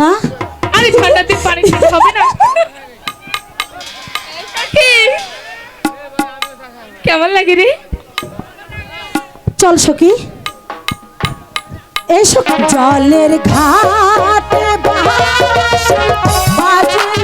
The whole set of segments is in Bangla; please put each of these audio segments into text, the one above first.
না? আরে ঠান্ডাতে পানি হবে না। কেমন লাগে রে? চল সখি। এসো জলের ঘাটে বাঁশি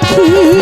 咦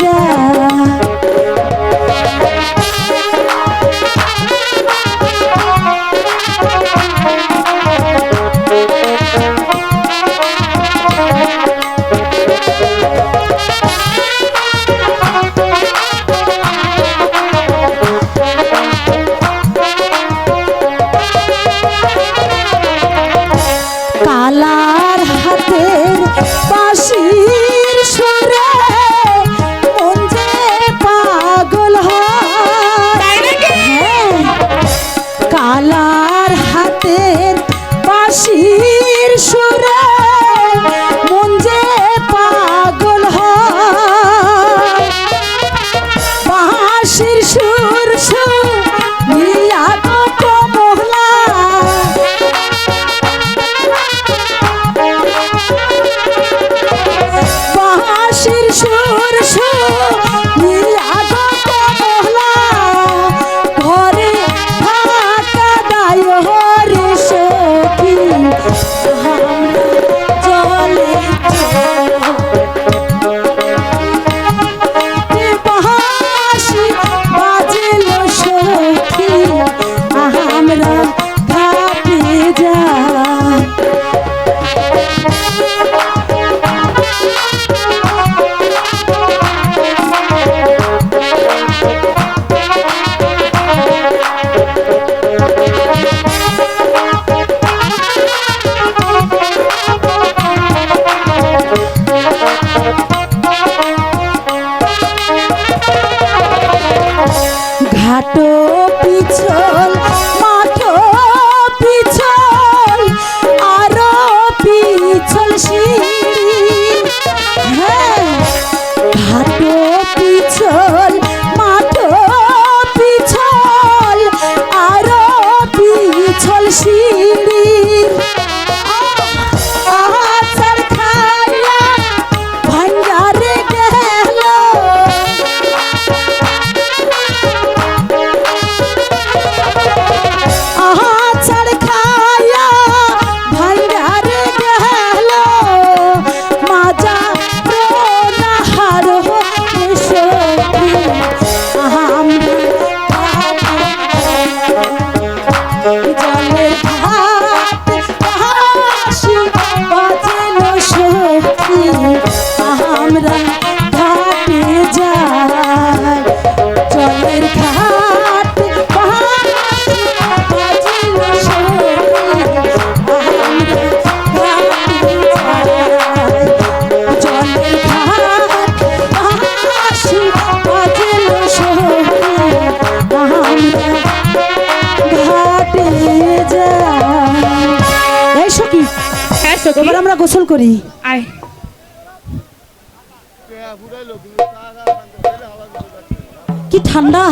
যায়। চলে সখী এবার আমরা গোসল করি। আয়। কি ঠান্ডা?